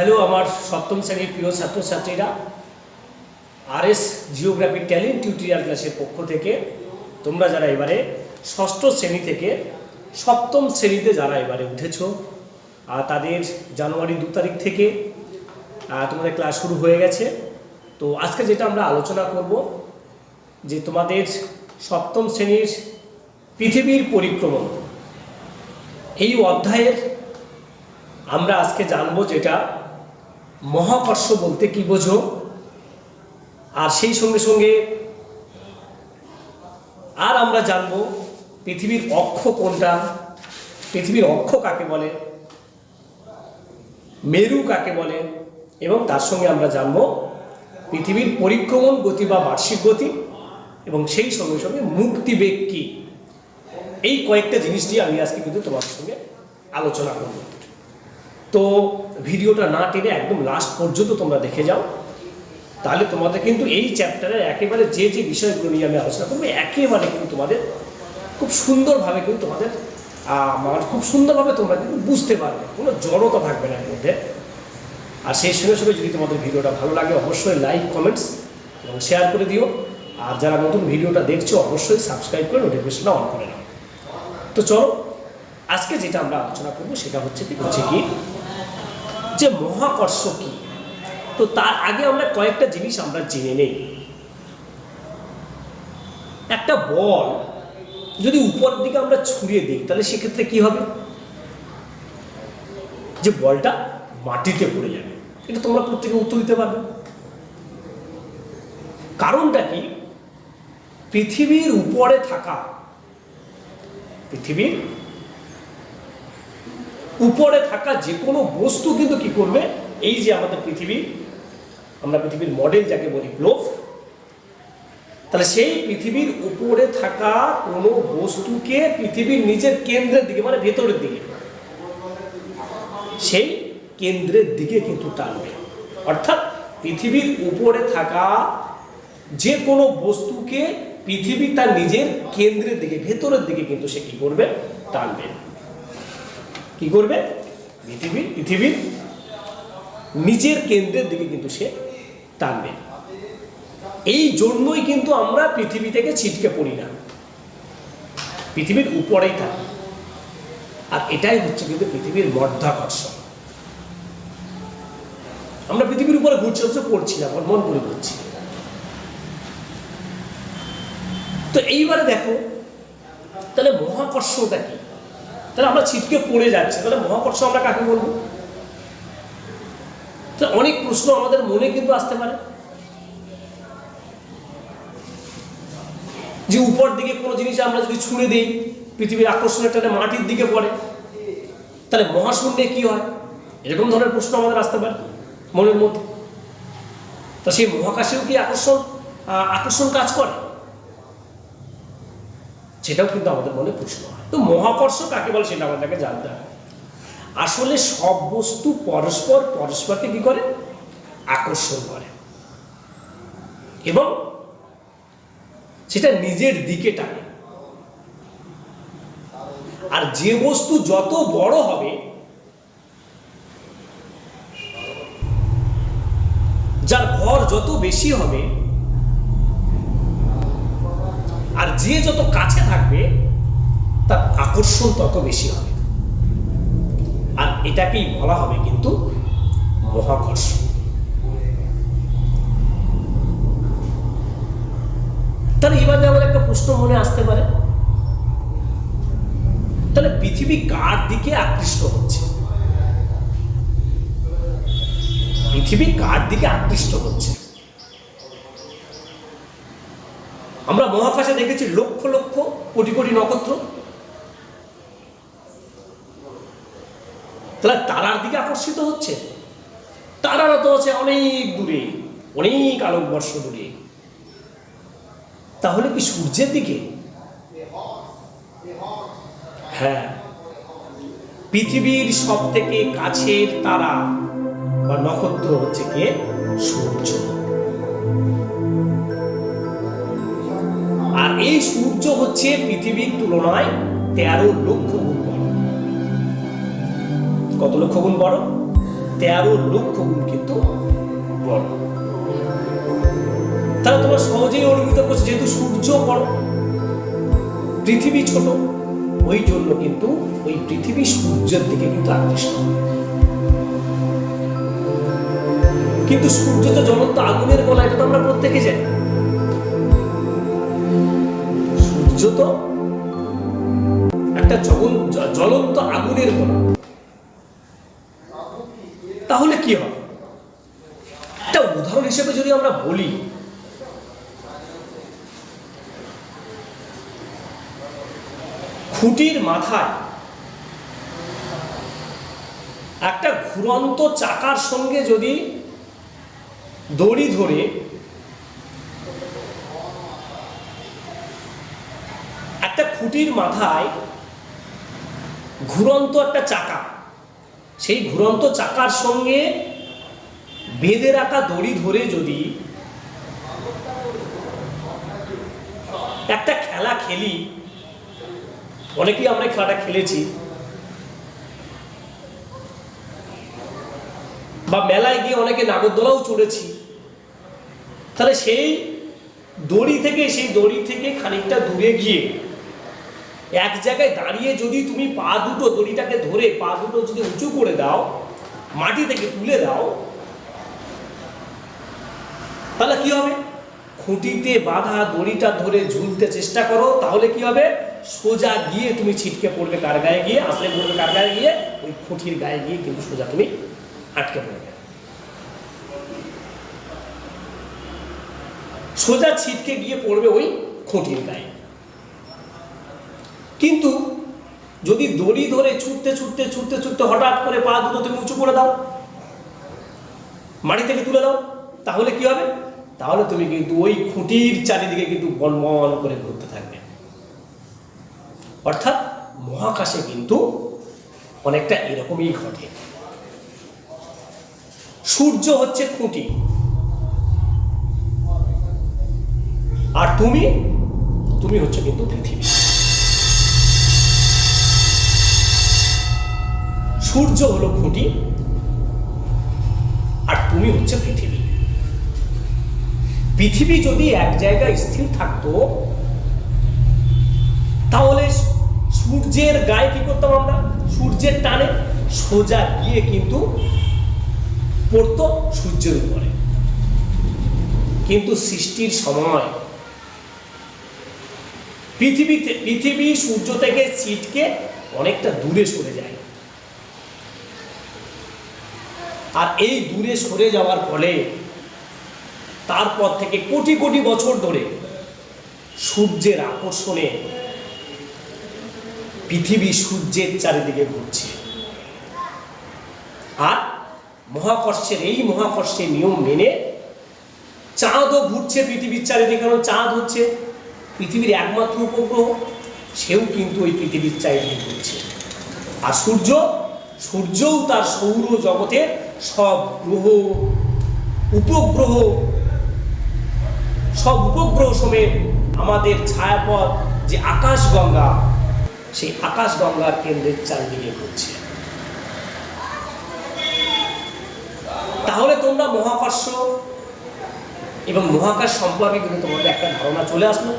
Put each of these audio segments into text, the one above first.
Hello আমার সপ্তম শ্রেণির প্রিয় ছাত্রছাত্রীরা। R S geography talent tutorial ক্লাসের পক্ষ থেকে তোমরা যারা এবারে ষষ্ঠ শ্রেণি থেকে সপ্তম শ্রেণীতে যারা এবারে উঠেছো আর তাদের জানুয়ারি দু তারিখ থেকে তোমাদের ক্লাস শুরু হয়ে গেছে। তো আজকে যেটা আমরা আলোচনা করব, যে তোমাদের সপ্তম শ্রেণির পৃথিবীর পরিক্রমণ। এই অধ্যায়ের আমরা আজকে জানব যেটা মহাকর্ষ বলতে কি বোঝো? আর সেই সঙ্গে সঙ্গে আর আমরা জানব পৃথিবীর অক্ষ কোনটা? পৃথিবীর অক্ষ কাকে বলে? মেরু কাকে বলে? এবং তার সঙ্গে আমরা জানব পৃথিবীর পরিক্রমণ গতি বা বার্ষিক গতি এবং সেই সঙ্গে সঙ্গে মুক্তিবেগ কী? এই কয়েকটা জিনিস দিয়ে আমি আজকে কিন্তু তোমার সঙ্গে আলোচনা করব। তো ভিডিওটা না টেনে একদম লাস্ট পর্যন্ত তোমরা দেখে যাও। তাহলে তোমাদের কিন্তু এই চ্যাপ্টারের একেবারে যে যে বিষয়গুলো নিয়ে আমি আলোচনা করব একেবারে কিন্তু তোমাদের খুব সুন্দরভাবে কিন্তু তোমাদের আহ, মানে খুব সুন্দরভাবে তোমরা কিন্তু বুঝতে পারবে। কোনো জড়তা থাকবে না এর মধ্যে। আর সেই সঙ্গে সঙ্গে যদি তোমাদের ভিডিওটা ভালো লাগে অবশ্যই লাইক কমেন্টস এবং শেয়ার করে দিও। আর যারা নতুন ভিডিওটা দেখছ অবশ্যই সাবস্ক্রাইব করে নোটিফিকেশনটা অন করে নাও। তো চলো আজকে যেটা আমরা আলোচনা করব সেটা হচ্ছে কি হচ্ছে কি যে মহাকর্ষ কি? তো তার আগে আমরা কয়েকটা জিনিস আমরা জেনে নেই। একটা বল যদি উপরের দিকে আমরা ছুঁড়ে দিই, তাহলে সেক্ষেত্রে কি হবে? যে বলটা মাটিতে পড়ে যাবে। এটা তোমরা প্রত্যেকে উত্তর দিতে পারবে। কারণটা কি? পৃথিবীর উপরে থাকা, পৃথিবীর উপরে থাকা যে কোনো বস্তু কিন্তু কি করবে? এই যে আমাদের পৃথিবী, আমরা পৃথিবীর মডেল যাকে বলি গ্লোব তাহলে সেই পৃথিবীর উপরে থাকা কোনো বস্তুকে পৃথিবীর নিজের কেন্দ্রের দিকে মানে ভেতরের দিকে, সেই কেন্দ্রের দিকে কিন্তু টানবে। অর্থাৎ পৃথিবীর উপরে থাকা যে কোনো বস্তুকে পৃথিবী তার নিজের কেন্দ্রের দিকে, ভেতরের দিকে কিন্তু সে কি করবে? টানবে। কি করবে? পৃথিবী, পৃথিবীর নিজের কেন্দ্রের দিকে কিন্তু সে টানবে। এই জন্যই কিন্তু আমরা পৃথিবী থেকে ছিটকে পড়ি না। পৃথিবীর উপরেই থাকি। আর এটাই হচ্ছে কিন্তু পৃথিবীর মধ্যাকর্ষণ আমরা পৃথিবীর উপরে ঘুরছি হচ্ছে পড়ছি না মন করে ঘুরছি। তো এইবারে দেখো, তাহলে মহাকর্ষটা কি? তাহলে আমরা ছিটকে পড়ে যাচ্ছি। তাহলে মহাকর্ষ আমরা কাকে বলব? তাহলে অনেক প্রশ্ন আমাদের মনে কিন্তু আসতে পারে। যে উপর দিকে কোনো জিনিস আমরা যদি ছুঁড়ে দিই, পৃথিবীর আকর্ষণের টানে মাটির দিকে পড়ে, তাহলে মহাশূন্যে কি হয়? এরকম ধরনের প্রশ্ন আমাদের আসতে পারে মনের মধ্যে। তা সেই মহাকাশেও কি আকর্ষণ আকর্ষণ কাজ করে? সেটাও কিন্তু আমাদের মনে প্রশ্ন হয়। তো মহাকর্ষ কাকে বলে সেটা আমাদেরকে জানতে হবে। আসলে সব বস্তু পরস্পর পরস্পরকে কি করে? আকর্ষণ করে। এবং সেটা নিজের দিকে টানে। আর যে বস্তু যত বড় হবে, যার ভর যত বেশি হবে আর যে যত কাছে থাকবে, তার আকর্ষণ তত বেশি হবে। আর এটাকেই বলা হবে কিন্তু মহাকর্ষ। তাহলে এবারে আমার একটা প্রশ্ন মনে আসতে পারে। তাহলে পৃথিবী কার দিকে আকৃষ্ট হচ্ছে? পৃথিবী কার দিকে আকৃষ্ট হচ্ছে? আমরা মহাকাশে দেখেছি লক্ষ লক্ষ কোটি কোটি নক্ষত্র। তাহলে তারার দিকে আকর্ষিত হচ্ছে। তারারা তো আছে অনেক দূরে, অনেক আলোকবর্ষ দূরে। তাহলে কি সূর্যের দিকে? হ্যাঁ। পৃথিবীর সব থেকে কাছের তারা বা নক্ষত্র হচ্ছে কে? সূর্য। এই সূর্য হচ্ছে পৃথিবীর তুলনায় তেরো লক্ষ গুণ বড়। কত লক্ষ গুণ বড়? তেরো লক্ষ গুণ কিন্তু বড়। তাহলে তোমরা সহজেই অনুভূত করছ, যেহেতু সূর্য বড়, পৃথিবী ছোট, ওই জন্য কিন্তু ওই পৃথিবী সূর্যের দিকে কিন্তু আকৃষ্ট। কিন্তু সূর্য তো জ্বলন্ত আগুনের গলা, এটা তো আমরা প্রত্যেকে জানি। সূর্য তো একটা জ্বলন্ত আগুনের গলা তাহলে কি হবে? একটা উদাহরণ হিসেবে যদি আমরা বলি, খুঁটির মাথায় একটা ঘুরন্ত চাকার সঙ্গে যদি দড়ি ধরে খুঁটির মাথায় ঘুরন্ত একটা চাকা। সেই ঘুরন্ত চাকার সঙ্গে বেঁধে রাখা দড়ি ধরে যদি একটা খেলা খেলি, অনেকেই আমরা খেলাটা খেলেছি, বা মেলায় গিয়ে অনেকে নাগরদোলাও চড়েছি, তাহলে সেই দড়ি থেকে, সেই দড়ি থেকে খানিকটা দূরে গিয়ে এক জায়গায় দাঁড়িয়ে যদি তুমি পা দুটো দড়িটাকে ধরে, পা দুটো যদি উঁচু করে দাও, মাটি থেকে তুলে দাও, তাহলে কি হবে? খুঁটিতে বাঁধা দড়িটা ধরে ঝুলতে চেষ্টা করো, তাহলে কি হবে? সোজা গিয়ে তুমি ছিটকে পড়বে কার গায়ে গিয়ে, আসলে পড়বে কার গায়ে গিয়ে, ওই খুঁটির গায়ে গিয়ে কিন্তু সোজা তুমি আটকে পড়বে। সোজা ছিটকে গিয়ে পড়বে ওই খুঁটির গায়ে। কিন্তু যদি দড়ি ধরে ছুটতে ছুটতে ছুটতে ছুটতে হঠাৎ করে পা দুটো তুমি উঁচু করে দাও মাটি থেকে তুলে দাও, তাহলে কি হবে? তাহলে তুমি কিন্তু ওই খুঁটির চারিদিকে কিন্তু বনবন করে ঘুরতে থাকবে। অর্থাৎ মহাকাশে কিন্তু অনেকটা এরকমই ঘটে। সূর্য হচ্ছে খুঁটি। আর তুমি? তুমি হচ্ছে কিন্তু পৃথিবী। সূর্য হলো খুঁটি আর তুমি হচ্ছে পৃথিবী। পৃথিবী যদি এক জায়গায় স্থির থাকতো, তাহলে সূর্যের গায়ে কি করতাম আমরা? সূর্যের টানে সোজা গিয়ে কিন্তু পড়তো সূর্যের উপরে। কিন্তু সৃষ্টির সময় পৃথিবীতে পৃথিবী সূর্য থেকে ছিটকে অনেকটা দূরে সরে যায়। আর এই দূরে সরে যাওয়ার ফলে তারপর থেকে কোটি কোটি বছর ধরে সূর্যের আকর্ষণে পৃথিবী সূর্যের চারিদিকে ঘুরছে। আর মহাকর্ষের এই মহাকর্ষের নিয়ম মেনে চাঁদও ঘুরছে পৃথিবীর চারিদিকে। কারণ চাঁদ হচ্ছে? পৃথিবীর একমাত্র উপগ্রহ, সেও কিন্তু ওই পৃথিবীর চারিদিকে ঘুরছে। আর সূর্য, সূর্যও তার সৌর জগতের সব গ্রহ, উপগ্রহ, সব উপগ্রহ সমেত আমাদের ছায়াপথ যে আকাশগঙ্গা, সেই আকাশগঙ্গার কেন্দ্রের চারিদিকে ঘুরছে। তাহলে তোমরা মহাকর্ষ এবং মহাকাশ সম্পর্কে কিন্তু তোমাদের একটা ধারণা চলে আসলো।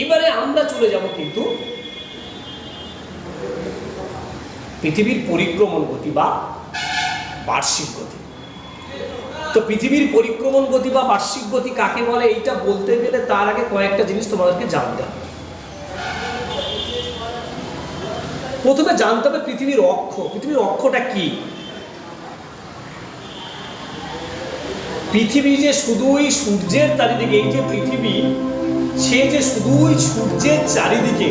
এবারে আমরা চলে যাব কিন্তু পৃথিবীর পরিক্রমণ গতি বা বার্ষিক গতি। তো পৃথিবীর পরিক্রমণ গতি বা বার্ষিক গতি কাকে বলে? এইটা বলতে গেলে তার আগে কয়েকটা জিনিস তোমাদেরকে জানতে হবে। প্রথমে জানতে হবে পৃথিবীর অক্ষ। পৃথিবীর অক্ষটা কি? পৃথিবী যে শুধুই সূর্যের চারিদিকে, এই যে পৃথিবী, সে যে শুধুই সূর্যের চারিদিকে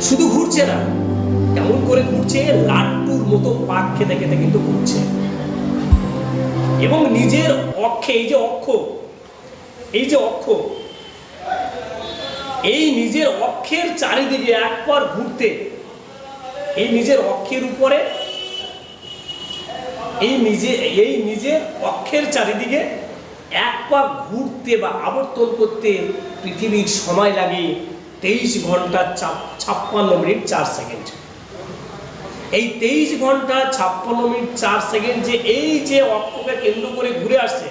শুধু ঘুরছে না, কেমন করে ঘুরছে, লাট্টুর মতো পাক খেতে খেতে কিন্তু ঘুরছে। এবং নিজের অক্ষে, এই যে অক্ষ, এই যে অক্ষ, এই নিজের অক্ষের চারিদিকে একবার ঘুরতে, এই নিজের অক্ষের উপরে, এই নিজে, এই নিজের অক্ষের চারিদিকে এক পাক ঘুরতে বা আবর্তন করতে পৃথিবীর সময় লাগে। তেইশ ঘণ্টা ছাপ্পান্ন মিনিট চার সেকেন্ড। এই তেইশ ঘণ্টা, ছাপ্পান্ন মিনিট চার সেকেন্ড যে এই যে অক্ষকে কেন্দ্র করে ঘুরে আসছে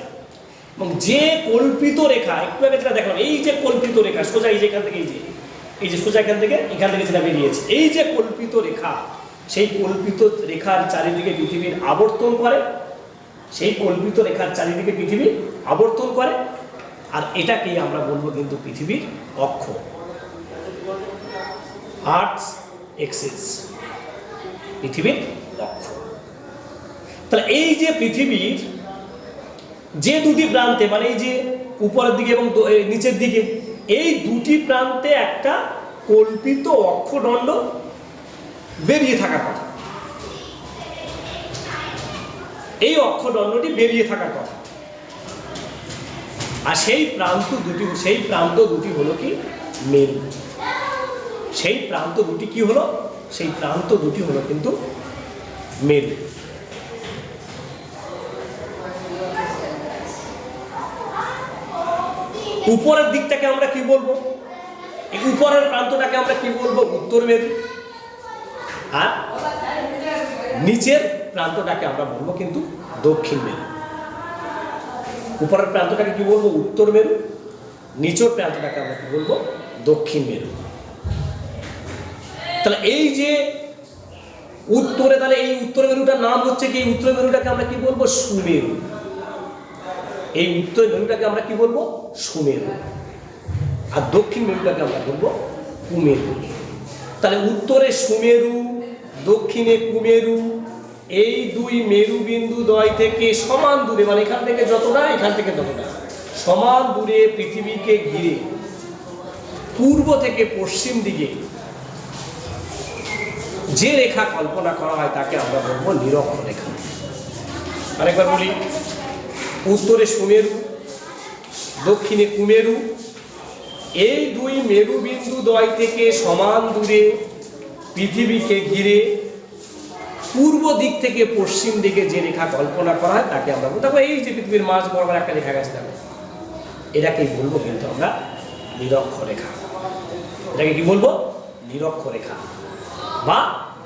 এবং যে কল্পিত রেখা, একটু আগে যেটা দেখলাম, এই যে কল্পিত রেখা, সোজা এই যে এখান থেকে, এই যে এই যে সোজা এখান থেকে এখান থেকে যেটা বেরিয়েছে এই যে কল্পিত রেখা, সেই কল্পিত রেখার চারিদিকে পৃথিবীর আবর্তন করে, সেই কল্পিত রেখার চারিদিকে পৃথিবী আবর্তন করে, আর এটাকেই আমরা বলব কিন্তু পৃথিবীর অক্ষ। আর্থস এক্সিস পৃথিবীর অক্ষ তাহলে এই যে পৃথিবীর যে দুটি প্রান্তে মানে এই যে উপরের দিকে এবং নিচের দিকে, এই দুটি প্রান্তে একটা কল্পিত অক্ষদণ্ড বেরিয়ে থাকার কথা। এই অক্ষদণ্ডটি বেরিয়ে থাকার কথা। আর সেই প্রান্ত দুটি সেই প্রান্ত দুটি হলো কি? মেরু। সেই প্রান্ত দুটি কি হলো? সেই প্রান্ত দুটি হলো কিন্তু মেরু। উপরের দিকটাকে আমরা কি বলব? এই উপরের প্রান্তটাকে আমরা কি বলব? উত্তর মেরু। আর নিচের প্রান্তটাকে আমরা বলব কিন্তু দক্ষিণ মেরু। উপরের প্রান্তটাকে কি বলব? উত্তর মেরু। নিচের প্রান্তটাকে আমরা কি বলব? দক্ষিণ মেরু। তাহলে এই যে উত্তরে, তাহলে এই উত্তর মেরুটার নাম হচ্ছে কি? এই উত্তর মেরুটাকে আমরা কি বলব? সুমেরু। এই উত্তর মেরুটাকে আমরা কি বলব? সুমেরু। আর দক্ষিণ মেরুটাকে আমরা বলব কুমেরু। তাহলে উত্তরে সুমেরু, দক্ষিণে কুমেরু, এই দুই মেরু বিন্দু দয় থেকে সমান দূরে মানে এখান থেকে যতটা, এখান থেকে ততটা, সমান দূরে পৃথিবীকে ঘিরে, পূর্ব থেকে পশ্চিম দিকে যে রেখা কল্পনা করা হয় তাকে আমরা বলব নিরক্ষ রেখা আরেকবার বলি, উত্তরে সুমেরু, দক্ষিণে কুমেরু। এই দুই মেরু বিন্দু দয় থেকে সমান দূরে পৃথিবীকে ঘিরে পূর্ব দিক থেকে পশ্চিম দিকে যে রেখা কল্পনা করা হয় তাকে আমরা বলব। তারপর এই যে পৃথিবীর মাঝ বরাবর একটা রেখা গেছে দেখো এটাকেই বলব কিন্তু আমরা নিরক্ষ রেখা এটাকে কি বলব? নিরক্ষ রেখা বা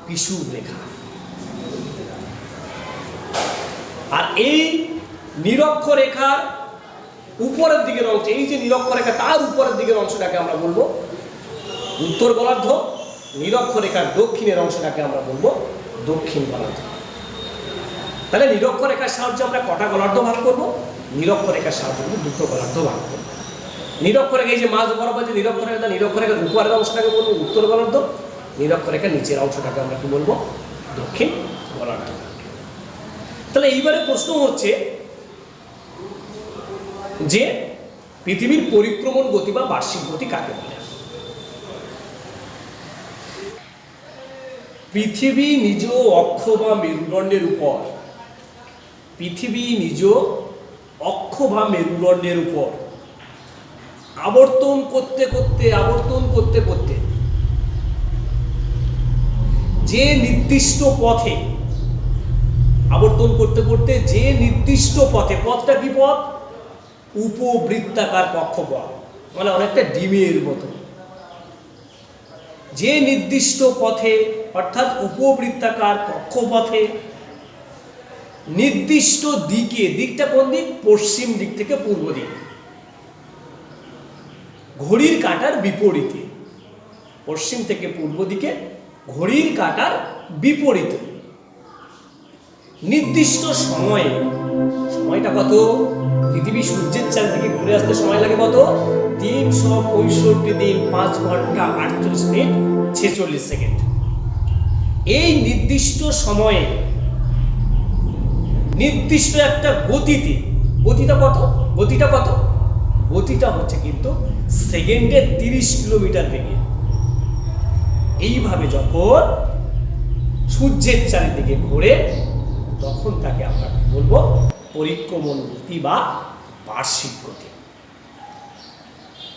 পিসুর রেখা আর এই নিরক্ষ রেখার উপরের দিকের অংশ, এই যে নিরক্ষ রেখা, তার উপরের দিকের অংশটাকে আমরা বলব উত্তর গোলার্ধ নিরক্ষ রেখার দক্ষিণের অংশটাকে আমরা বলব দক্ষিণ গোলার্ধ তাহলে নিরক্ষ রেখার সাহায্যে আমরা কটা গোলার্ধ ভাগ করব? নিরক্ষ রেখার সাহায্যে কিন্তু দুটো গোলার্ধ ভাগ করব। নিরক্ষ রেখা, এই যে মাঝ বরাবর যে নিরক্ষ রেখা, নিরক্ষ রেখার উপরের অংশটাকে বলব উত্তর গোলার্ধ নিরক্ষ রেখার নিচের অংশটাকে আমরা কি বলব? দক্ষিণ গোলার্ধ তাহলে এইবারে প্রশ্ন হচ্ছে যে পৃথিবীর পরিক্রমণ গতি বা বার্ষিক গতি কাকে বলে? পৃথিবী নিজ অক্ষ বা মেরুদণ্ডের উপর, পৃথিবী নিজ অক্ষ বা মেরুদণ্ডের উপর আবর্তন করতে করতে, আবর্তন করতে করতে যে নির্দিষ্ট পথে আবর্তন করতে করতে যে নির্দিষ্ট পথে, পথটা কি পথ? উপবৃত্তাকার কক্ষপথ। মানে অনেকটা ডিমের মতো। যে নির্দিষ্ট পথে, অর্থাৎ উপবৃত্তাকার কক্ষপথে নির্দিষ্ট দিকে, দিকটা কোন দিক? পশ্চিম দিক থেকে পূর্ব দিক। ঘড়ির কাঁটার বিপরীতে। পশ্চিম থেকে পূর্ব দিকে ঘড়ির কাটার বিপরীতে। নির্দিষ্ট সময়ে, সময়টা কত? পৃথিবী সূর্যের চারিদিকে ঘুরে আসতে সময় লাগে কত? তিনশো পঁয়ষট্টি দিন, পাঁচ ঘণ্টা আটচল্লিশ মিনিট, ছেচল্লিশ সেকেন্ড। এই নির্দিষ্ট সময়ে, নির্দিষ্ট একটা গতিতে, গতিটা কত? গতিটা কত? গতিটা হচ্ছে কিন্তু সেকেন্ডে তিরিশ কিলোমিটার বেগে। এইভাবে যখন সূর্যের চারিদিকে ঘোরে, তখন তাকে আমরা বলব? পরিক্রমণ গতি বা বার্ষিক গতি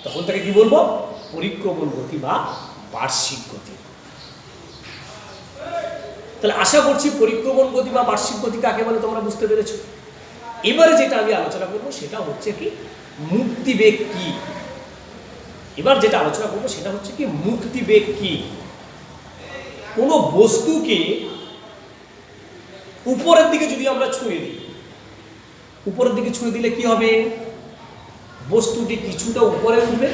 তখন তাকে কি বলব? পরিক্রমণ গতি বা বার্ষিক গতি তাহলে আশা করছি পরিক্রমণ গতি বা বার্ষিক গতি কাকে বলে তোমরা বুঝতে পেরেছ? এবারে যেটা আমি আলোচনা করব, সেটা হচ্ছে কি, মুক্তিবেগ কি? এবার যেটা আলোচনা করব, সেটা হচ্ছে কি, মুক্তিবেগ কি? কোনো বস্তুকে উপরের দিকে যদি আমরা ছুঁয়ে দিই, উপরের দিকে ছুঁয়ে দিলে কি হবে? বস্তুটি কিছুটা উপরে উঠবে।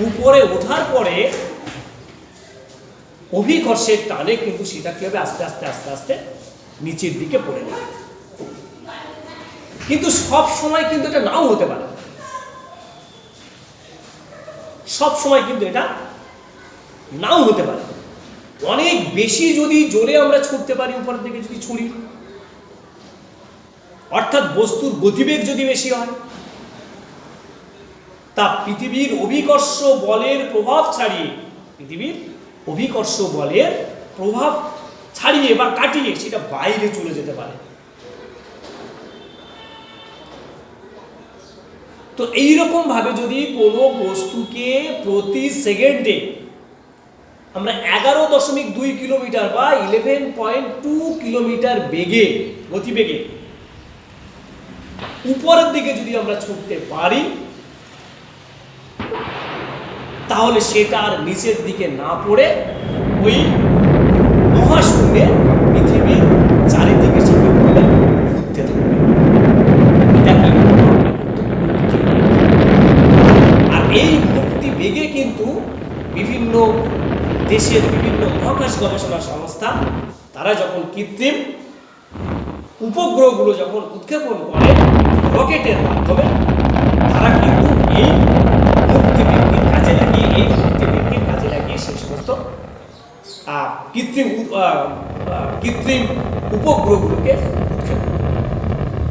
উপরে ওঠার পরে অভিকর্ষের টানে কিন্তু সেটা কি হবে? আস্তে আস্তে আস্তে আস্তে নিচের দিকে পড়ে যাবে। কিন্তু সব সময় কিন্তু এটা নাও হতে পারে। সব সময় কিন্তু এটা নাও হতে পারে। অনেক বেশি যদি জোরে আমরা ছুটতে পারি উপরের দিকে যদি ছুঁড়ি। অর্থাৎ বস্তুর গতিবেগ যদি বেশি হয়, তা পৃথিবীর অভিকর্ষ বলের প্রভাব ছাড়িয়ে, পৃথিবীর অভিকর্ষ বলের প্রভাব ছাড়িয়ে বা কাটিয়ে সেটা বাইরে চলে যেতে পারে। তো এইরকম ভাবে যদি কোনো বস্তুকে প্রতি সেকেন্ডে আমরা এগারো দশমিক দুই কিলোমিটার বা ইলেভেন পয়েন্ট টু কিলোমিটার বেগে, গতিবেগে। উপরের দিকে যদি আমরা ছুটতে পারি, তাহলে সেটা আর নিচের দিকে না পড়ে ওই মহাশূন্যে পৃথিবীর চারিদিকে সেটা ঘুরে ঘুরতে থাকবে এটা কি আর এই মুক্তি বেগে কিন্তু বিভিন্ন দেশের বিভিন্ন মহাকাশ গবেষণা সংস্থা, তারা যখন কৃত্রিম উপগ্রহগুলো যখন উৎক্ষেপণ করে রকেটের মাধ্যমে, তারা কিন্তু এই মুক্তিবেগকে কাজে লাগিয়ে, এই মুক্তিবেগকে কাজে লাগিয়ে সেই সমস্ত কৃত্রিম কৃত্রিম উপগ্রহগুলোকে উৎক্ষেপণ।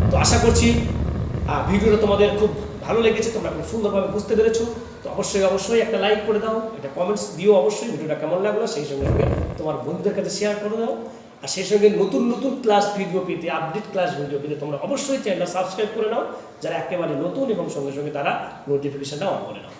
তো আশা করছি ভিডিওটা তোমাদের খুব ভালো লেগেছে, তোমরা খুব সুন্দরভাবে বুঝতে পেরেছ তো অবশ্যই অবশ্যই একটা লাইক করে দাও, একটা কমেন্টস দিও অবশ্যই, ভিডিওটা কেমন লাগল সেই সঙ্গে সঙ্গে তোমার বন্ধুদের কাছে শেয়ার করে দাও। আর সেই সঙ্গে নতুন নতুন ক্লাস ভিডিও পেতে আপডেট ক্লাস ভিডিও পেতে তোমরা অবশ্যই চ্যানেলটা সাবস্ক্রাইব করে নাও, যারা একেবারে নতুন এবং সঙ্গে সঙ্গে তারা নোটিফিকেশানটা অন করে নাও।